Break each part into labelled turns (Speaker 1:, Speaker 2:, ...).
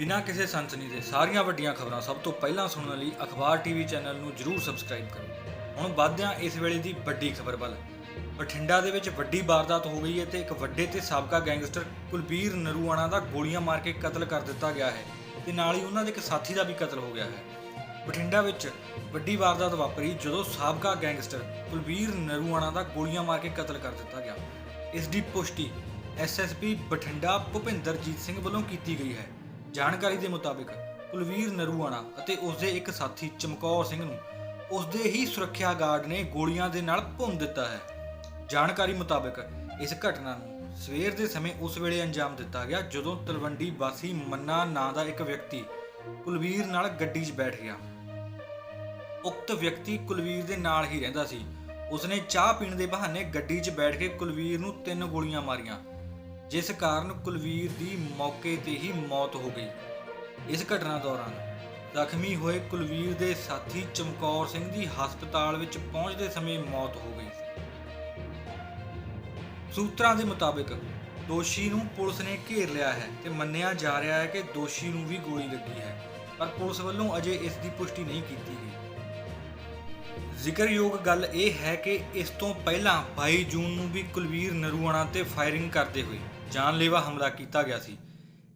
Speaker 1: ਬਿਨਾਂ ਕਿਸੇ ਸੰਤਨੀ ਦੇ, ਸਾਰੀਆਂ ਵੱਡੀਆਂ ਖਬਰਾਂ ਸਭ ਤੋਂ ਪਹਿਲਾਂ ਸੁਣਨ ਲਈ ਅਖਬਾਰ ਟੀਵੀ ਚੈਨਲ ਨੂੰ ਜਰੂਰ ਸਬਸਕ੍ਰਾਈਬ ਕਰੋ। ਹੁਣ ਵੱਧਦਿਆਂ ਇਸ ਵੇਲੇ ਦੀ ਵੱਡੀ ਖਬਰ ਵੱਲ। ਬਠਿੰਡਾ ਦੇ ਵਿੱਚ ਵੱਡੀ ਵਾਰਦਾਤ ਹੋ ਗਈ ਹੈ ਤੇ ਇੱਕ ਵੱਡੇ ਤੇ ਸਾਬਕਾ ਗੈਂਗਸਟਰ ਕੁਲਬੀਰ ਨਰੂਆਣਾ ਦਾ ਗੋਲੀਆਂ ਮਾਰ ਕੇ ਕਤਲ ਕਰ ਦਿੱਤਾ ਗਿਆ ਹੈ ਤੇ ਨਾਲ ਹੀ ਉਹਨਾਂ ਦੇ ਇੱਕ ਸਾਥੀ ਦਾ ਵੀ ਕਤਲ ਹੋ ਗਿਆ ਹੈ। ਬਠਿੰਡਾ ਵਿੱਚ ਵੱਡੀ ਵਾਰਦਾਤ ਵਾਪਰੀ ਜਦੋਂ ਸਾਬਕਾ ਗੈਂਗਸਟਰ ਕੁਲਬੀਰ ਨਰੂਆਣਾ ਦਾ ਗੋਲੀਆਂ ਮਾਰ ਕੇ ਕਤਲ ਕਰ ਦਿੱਤਾ ਗਿਆ। ਇਸ ਦੀ ਪੁਸ਼ਟੀ ਐਸਐਸਪੀ ਬਠਿੰਡਾ ਭੁਪਿੰਦਰਜੀਤ ਸਿੰਘ ਵੱਲੋਂ ਕੀਤੀ ਗਈ ਹੈ। ਜਾਣਕਾਰੀ ਦੇ ਮੁਤਾਬਿਕ ਕੁਲਵੀਰ ਨਰੂਆਣਾ ਅਤੇ ਉਸਦੇ ਇੱਕ ਸਾਥੀ ਚਮਕੌਰ ਸਿੰਘ ਨੂੰ ਉਸਦੇ ਹੀ ਸੁਰੱਖਿਆ ਗਾਰਡ ਨੇ ਗੋਲੀਆਂ ਦੇ ਨਾਲ ਭੁੰਨ ਦਿੱਤਾ ਹੈ। ਜਾਣਕਾਰੀ ਮੁਤਾਬਕ ਇਸ ਘਟਨਾ ਨੂੰ ਸਵੇਰ ਦੇ ਸਮੇਂ ਉਸ ਵੇਲੇ ਅੰਜਾਮ ਦਿੱਤਾ ਗਿਆ ਜਦੋਂ ਤਲਵੰਡੀ ਵਾਸੀ ਮੰਨਾ ਨਾਂ ਦਾ ਇੱਕ ਵਿਅਕਤੀ ਕੁਲਵੀਰ ਨਾਲ ਗੱਡੀ 'ਚ ਬੈਠ ਗਿਆ। ਉਕਤ ਵਿਅਕਤੀ ਕੁਲਵੀਰ ਦੇ ਨਾਲ ਹੀ ਰਹਿੰਦਾ ਸੀ। ਉਸਨੇ ਚਾਹ ਪੀਣ ਦੇ ਬਹਾਨੇ ਗੱਡੀ 'ਚ ਬੈਠ ਕੇ ਕੁਲਵੀਰ ਨੂੰ ਤਿੰਨ ਗੋਲੀਆਂ ਮਾਰੀਆਂ। ਜਿਸ ਕਾਰਨ ਕੁਲਵੀਰ ਦੀ ਮੌਕੇ ਤੇ ਹੀ ਮੌਤ ਹੋ ਗਈ। ਇਸ ਘਟਨਾ ਦੌਰਾਨ ਜ਼ਖਮੀ ਹੋਏ ਕੁਲਵੀਰ ਦੇ ਸਾਥੀ ਚਮਕੌਰ ਸਿੰਘ ਦੀ ਹਸਪਤਾਲ ਵਿੱਚ ਪਹੁੰਚਦੇ ਸਮੇਂ ਮੌਤ ਹੋ ਗਈ। ਸੂਤਰਾਂ ਦੇ ਮੁਤਾਬਕ ਦੋਸ਼ੀ ਨੂੰ ਪੁਲਿਸ ਨੇ ਘੇਰ ਲਿਆ ਹੈ ਤੇ ਮੰਨਿਆ ਜਾ ਰਿਹਾ ਹੈ ਕਿ ਦੋਸ਼ੀ ਨੂੰ ਵੀ ਗੋਲੀ ਲੱਗੀ ਹੈ, ਪਰ ਪੁਲਿਸ ਵੱਲੋਂ ਅਜੇ ਇਸ ਦੀ ਪੁਸ਼ਟੀ ਨਹੀਂ ਕੀਤੀ ਗਈ। ਜ਼ਿਕਰਯੋਗ ਗੱਲ ਇਹ ਹੈ ਕਿ ਇਸ ਤੋਂ ਪਹਿਲਾਂ 22 ਜੂਨ ਨੂੰ ਵੀ ਕੁਲਵੀਰ ਨਰੂਆਣਾ ਤੇ ਫਾਇਰਿੰਗ ਕਰਦੇ ਹੋਏ ਜਾਨਲੇਵਾ ਹਮਲਾ ਕੀਤਾ ਗਿਆ ਸੀ।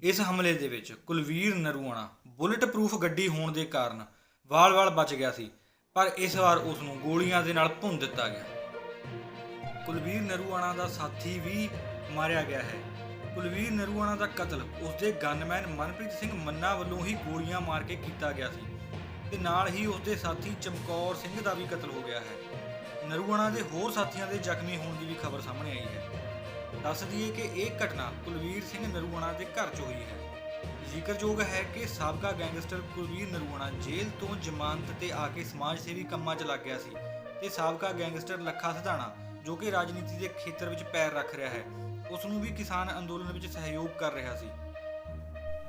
Speaker 1: ਇਸ ਹਮਲੇ ਦੇ ਵਿੱਚ ਕੁਲਵੀਰ ਨਰੂਆਣਾ ਬੁਲਟ ਪ੍ਰੂਫ ਗੱਡੀ ਹੋਣ ਦੇ ਕਾਰਨ ਵਾਲ-ਵਾਲ ਬਚ ਗਿਆ ਸੀ, ਪਰ ਇਸ ਵਾਰ ਉਸ ਨੂੰ ਗੋਲੀਆਂ ਦੇ ਨਾਲ ਭੁੰਨ ਦਿੱਤਾ ਗਿਆ। ਕੁਲਵੀਰ ਨਰੂਆਣਾ ਦਾ ਸਾਥੀ ਵੀ ਮਾਰਿਆ ਗਿਆ ਹੈ। ਕੁਲਵੀਰ ਨਰੂਆਣਾ ਦਾ ਕਤਲ ਉਸਦੇ ਗਨਮੈਨ ਮਨਪ੍ਰੀਤ ਸਿੰਘ ਮੰਨਾ ਵੱਲੋਂ ਹੀ ਗੋਲੀਆਂ ਮਾਰ ਕੇ ਕੀਤਾ ਗਿਆ ਸੀ ਤੇ ਨਾਲ ਹੀ ਉਸਦੇ ਸਾਥੀ ਚਮਕੌਰ ਸਿੰਘ ਦਾ ਵੀ ਕਤਲ ਹੋ ਗਿਆ ਹੈ। ਨਰੂਆਣਾ ਦੇ ਹੋਰ ਸਾਥੀਆਂ ਦੇ ਜ਼ਖਮੀ ਹੋਣ ਦੀ ਵੀ ਖਬਰ ਸਾਹਮਣੇ ਆਈ ਹੈ। ਦੱਸ ਦਈਏ ਕਿ ਇਹ ਘਟਨਾ ਕੁਲਵੀਰ ਸਿੰਘ ਨਰੂਆਣਾ ਦੇ ਘਰ 'ਚ ਹੋਈ ਹੈ। ਜ਼ਿਕਰਯੋਗ ਹੈ ਕਿ ਸਾਬਕਾ ਗੈਂਗਸਟਰ ਕੁਲਵੀਰ ਨਰੂਆਣਾ ਜੇਲ੍ਹ ਤੋਂ ਜ਼ਮਾਨਤ ਤੇ ਆ ਕੇ ਸਮਾਜ ਸੇਵੀ ਕੰਮਾਂ 'ਚ ਲੱਗ ਗਿਆ ਸੀ ਤੇ ਸਾਬਕਾ ਗੈਂਗਸਟਰ ਲੱਖਾ ਸਿਧਾਣਾ, ਜੋ ਕਿ ਰਾਜਨੀਤੀ ਦੇ ਖੇਤਰ ਵਿੱਚ ਪੈਰ ਰੱਖ ਰਿਹਾ ਹੈ, ਉਸ ਨੂੰ ਵੀ ਕਿਸਾਨ ਅੰਦੋਲਨ ਵਿੱਚ ਸਹਿਯੋਗ ਕਰ ਰਿਹਾ ਸੀ।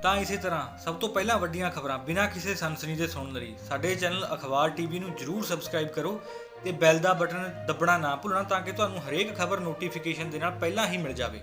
Speaker 1: ਤਾਂ ਇਸੇ ਤਰ੍ਹਾਂ ਸਭ ਤੋਂ ਪਹਿਲਾਂ ਵੱਡੀਆਂ ਖਬਰਾਂ ਬਿਨਾਂ ਕਿਸੇ ਸਨਸਨੀ ਦੇ ਸੁਣਨ ਲਈ ਸਾਡੇ ਚੈਨਲ ਅਖਬਾਰ ਟੀਵੀ ਨੂੰ ਜਰੂਰ ਸਬਸਕ੍ਰਾਈਬ ਕਰੋ ਤੇ ਬੈਲ ਦਾ ਬਟਨ ਦੱਬਣਾ ਨਾ ਭੁੱਲਣਾ ਤਾਂ ਕਿ ਤੁਹਾਨੂੰ ਹਰੇਕ ਖਬਰ ਨੋਟੀਫਿਕੇਸ਼ਨ ਦੇ ਨਾਲ ਪਹਿਲਾਂ ਹੀ ਮਿਲ ਜਾਵੇ।